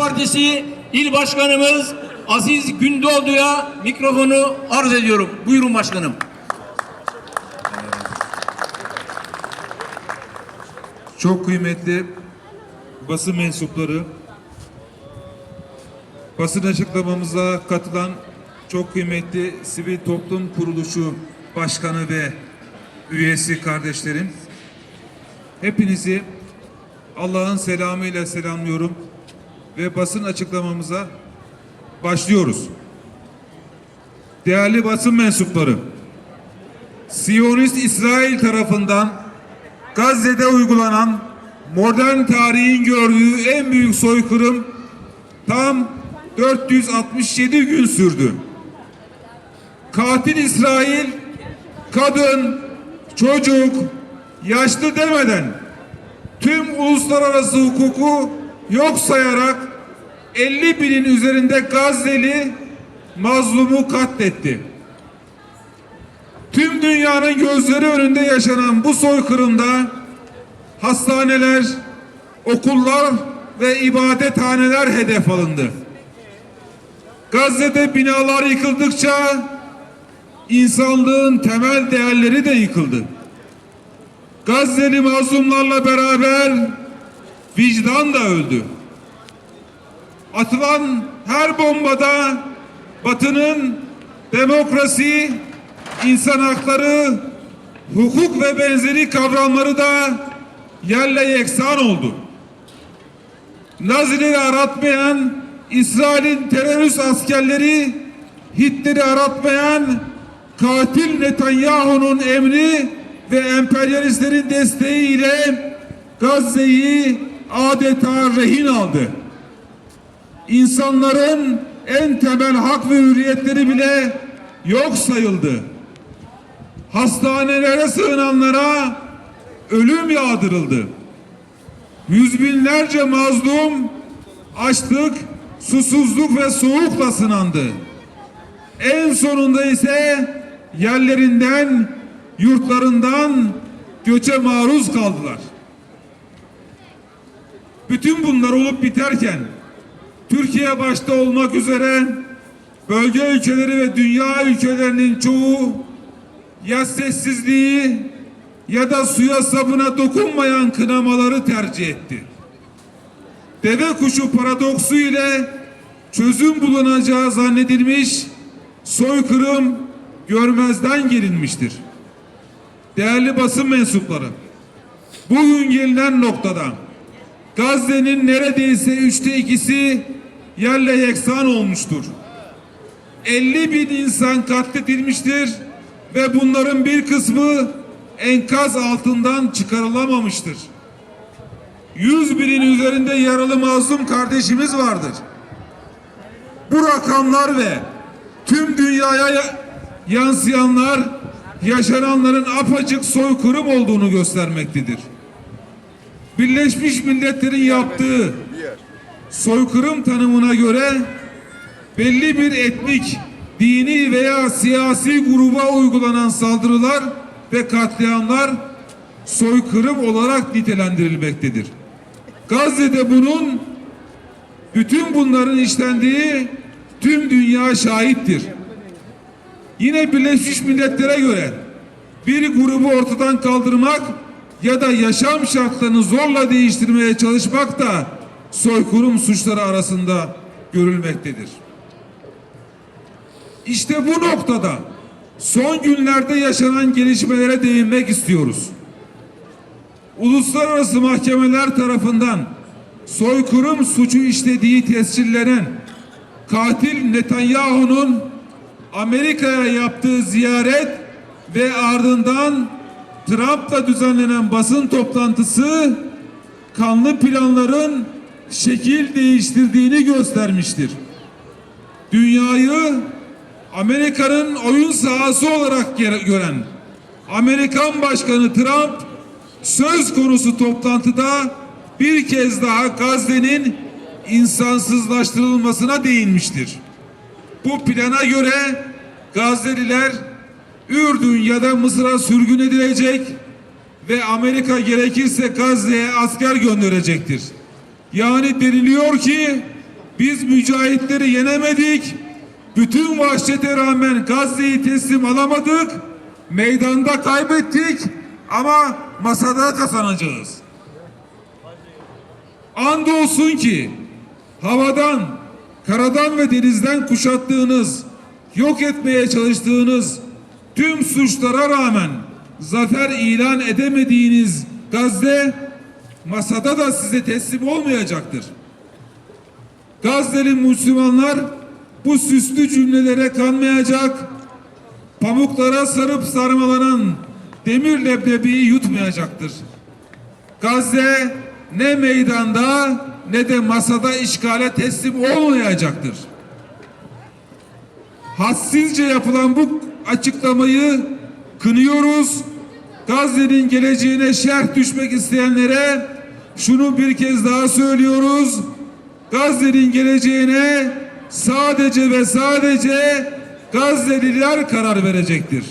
Partisi İl Başkanımız Aziz Gündoğdu'ya mikrofonu arz ediyorum. Buyurun başkanım. Çok kıymetli basın mensupları, basın açıklamamıza katılan çok kıymetli sivil toplum kuruluşu başkanı ve üyesi kardeşlerim, hepinizi Allah'ın selamıyla selamlıyorum ve basın açıklamamıza başlıyoruz. Değerli basın mensupları, Siyonist İsrail tarafından Gazze'de uygulanan modern tarihin gördüğü en büyük soykırım tam 467 gün sürdü. Katil İsrail kadın, çocuk, yaşlı demeden tüm uluslararası hukuku yok sayarak 50 binin üzerinde Gazze'li mazlumu katletti. Tüm dünyanın gözleri önünde yaşanan bu soykırımda hastaneler, okullar ve ibadethaneler hedef alındı. Gazze'de binalar yıkıldıkça insanlığın temel değerleri de yıkıldı. Gazze'li mazlumlarla beraber vicdan da öldü. Atılan her bombada Batı'nın demokrasi, insan hakları, hukuk ve benzeri kavramları da yerle yeksan oldu. Nazileri aratmayan İsrail'in terörist askerleri Hitler'i aratmayan katil Netanyahu'nun emri ve emperyalistlerin desteğiyle Gazze'yi adeta rehin aldı. İnsanların en temel hak ve hürriyetleri bile yok sayıldı. Hastanelere sığınanlara ölüm yağdırıldı. Yüz binlerce mazlum açlık, susuzluk ve soğukla sınandı. En sonunda ise yerlerinden, yurtlarından göçe maruz kaldılar. Bütün bunlar olup biterken Türkiye başta olmak üzere bölge ülkeleri ve dünya ülkelerinin çoğu ya sessizliği ya da suya sabuna dokunmayan kınamaları tercih etti. Deve kuşu paradoksu ile çözüm bulunacağı zannedilmiş soykırım görmezden gelinmiştir. Değerli basın mensupları, bugün gelinen noktada Gazze'nin neredeyse üçte ikisi yerle yeksan olmuştur. 50 bin insan katledilmiştir ve bunların bir kısmı enkaz altından çıkarılamamıştır. 100 binin üzerinde yaralı mazlum kardeşimiz vardır. Bu rakamlar ve tüm dünyaya yansıyanlar yaşananların apacık soykırım olduğunu göstermektedir. Birleşmiş Milletler'in yaptığı soykırım tanımına göre belli bir etnik, dini veya siyasi gruba uygulanan saldırılar ve katliamlar soykırım olarak nitelendirilmektedir. Gazze'de bunun bütün bunların işlendiği tüm dünya şahittir. Yine Birleşmiş Milletler'e göre bir grubu ortadan kaldırmak ya da yaşam şartlarını zorla değiştirmeye çalışmak da soykırım suçları arasında görülmektedir. İşte bu noktada son günlerde yaşanan gelişmelere değinmek istiyoruz. Uluslararası mahkemeler tarafından soykırım suçu işlediği tescillenen katil Netanyahu'nun Amerika'ya yaptığı ziyaret ve ardından Trump'la düzenlenen basın toplantısı kanlı planların şekil değiştirdiğini göstermiştir. Dünyayı Amerika'nın oyun sahası olarak gören Amerikan Başkanı Trump söz konusu toplantıda bir kez daha Gazze'nin insansızlaştırılmasına değinmiştir. Bu plana göre Gazze'liler Ürdün ya da Mısır'a sürgün edilecek ve Amerika gerekirse Gazze'ye asker gönderecektir. Yani deniliyor ki Biz mücahitleri yenemedik. Bütün vahşete rağmen Gazze'yi teslim alamadık. Meydanda kaybettik ama masada kazanacağız. Andolsun ki havadan, karadan ve denizden kuşattığınız, yok etmeye çalıştığınız tüm suçlara rağmen zafer ilan edemediğiniz Gazze masada da size teslim olmayacaktır. Gazze'li Müslümanlar bu süslü cümlelere kanmayacak, pamuklara sarıp sarmalanan demir leblebiyi yutmayacaktır. Gazze ne meydanda ne de masada işgale teslim olmayacaktır. Hassizce yapılan bu açıklamayı kınıyoruz. Gazze'nin geleceğine şerh düşmek isteyenlere şunu bir kez daha söylüyoruz. Gazze'nin geleceğine sadece ve sadece Gazze'liler karar verecektir.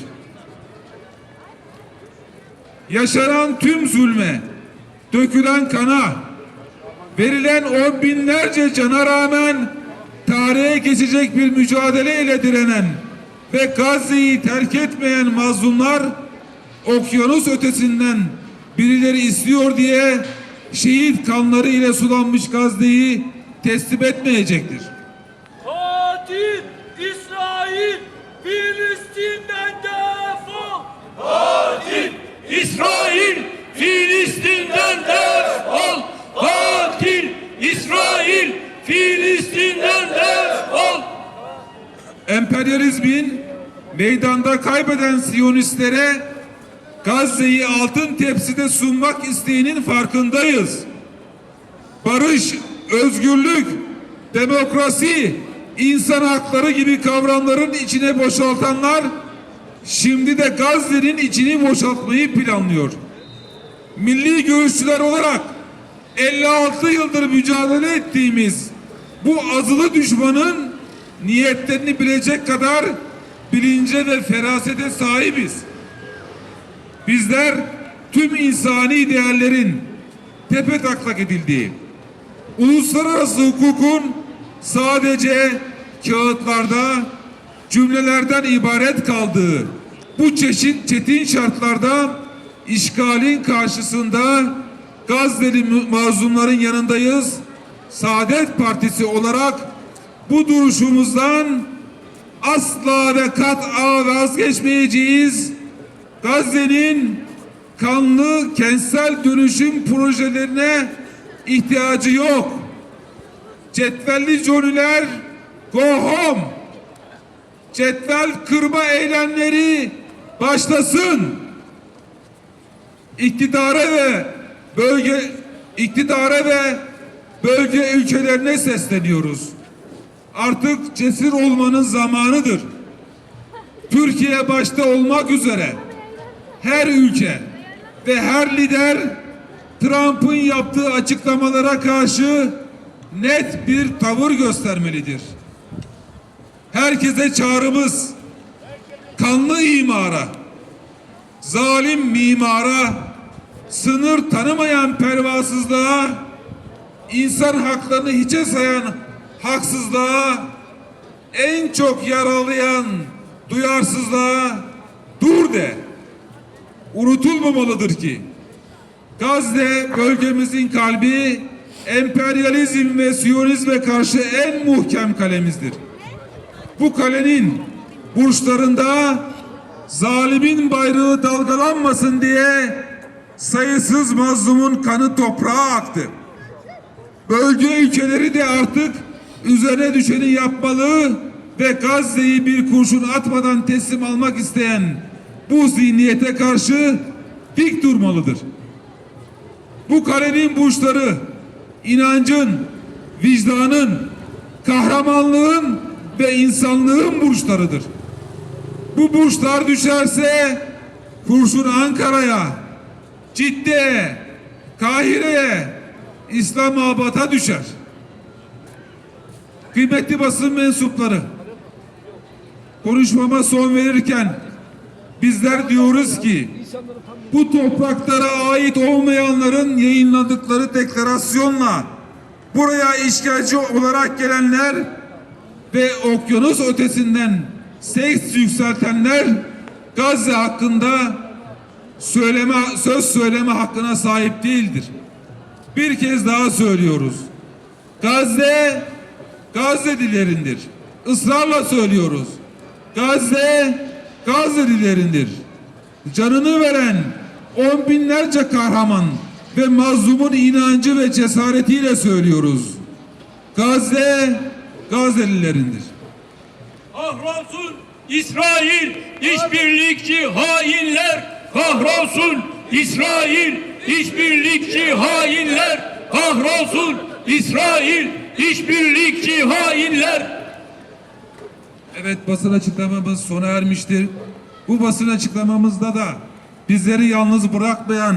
Yaşanan tüm zulme, dökülen kana, verilen on binlerce cana rağmen tarihe geçecek bir mücadele ile direnen ve Gazze'yi terk etmeyen mazlumlar okyanus ötesinden birileri istiyor diye şehit kanları ile sulanmış Gazze'yi teslim etmeyecektir. Katil İsrail Filistin'den defol. İsrail Filistin'den defol. Katil İsrail Filistin'den defol. emperyalizmin meydanda kaybeden Siyonistlere Gazze'yi altın tepside sunmak isteğinin farkındayız. Barış, özgürlük, demokrasi, insan hakları gibi kavramların içine boşaltanlar şimdi de Gazze'nin içini boşaltmayı planlıyor. Milli görüşçüler olarak 56 yıldır mücadele ettiğimiz bu azılı düşmanın niyetlerini bilecek kadar bilince ve ferasete sahibiz. Bizler tüm insani değerlerin tepe taklak edildiği, uluslararası hukukun sadece kağıtlarda cümlelerden ibaret kaldığı bu çeşit çetin şartlarda işgalin karşısında Gazze'li mazlumların yanındayız. Saadet Partisi olarak bu duruşumuzdan asla ve kat'a vazgeçmeyeceğiz. Gazze'nin kanlı kentsel dönüşüm projelerine ihtiyacı yok. Cetvelli Johnny'ler go home. Cetvel kırma eylemleri başlasın. İktidara ve bölge iktidara ve bölge ülkelerine sesleniyoruz. Artık cesur olmanın zamanıdır. Türkiye başta olmak üzere her ülke ve her lider Trump'ın yaptığı açıklamalara karşı net bir tavır göstermelidir. Herkese çağrımız kanlı imara, zalim mimara, sınır tanımayan pervasızlığa, insan haklarını hiçe sayan haksızlığa, en çok yaralayan duyarsızlığa dur de. Unutulmamalıdır ki Gazze bölgemizin kalbi emperyalizm ve siyonizme karşı en muhkem kalemizdir. Bu kalenin burçlarında zalimin bayrağı dalgalanmasın diye sayısız mazlumun kanı toprağa aktı. Bölge ülkeleri de artık üzerine düşeni yapmalı ve Gazze'yi bir kurşun atmadan teslim almak isteyen bu zihniyete karşı dik durmalıdır. Bu kalenin burçları inancın, vicdanın, kahramanlığın ve insanlığın burçlarıdır. Bu burçlar düşerse kurşun Ankara'ya, Cidde'ye, Kahire'ye, İslamabad'a düşer. Kıymetli basın mensupları, konuşmama son verirken bizler diyoruz ki bu topraklara ait olmayanların yayınladıkları deklarasyonla Buraya işgalci olarak gelenler ve okyanus ötesinden ses yükseltenler Gazze hakkında söyleme söz söyleme hakkına sahip değildir. Bir kez daha söylüyoruz. Gazze Gazze'lilerindir. Israrla söylüyoruz. Gazze Gazze'lilerindir. Canını veren on binlerce kahraman ve mazlumun inancı ve cesaretiyle söylüyoruz. Gazze Gazze'lilerindir. Kahrolsun İsrail işbirlikçi hainler. Kahrolsun İsrail işbirlikçi hainler. Kahrolsun İsrail işbirlikçi hainler. Evet basın açıklamamız sona ermiştir. Bu basın açıklamamızda da bizleri yalnız bırakmayan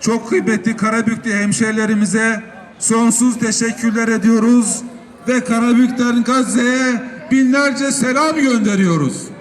çok kıymetli Karabüklü hemşehrilerimize sonsuz teşekkürler ediyoruz ve Karabük'ten Gazze'ye binlerce selam gönderiyoruz.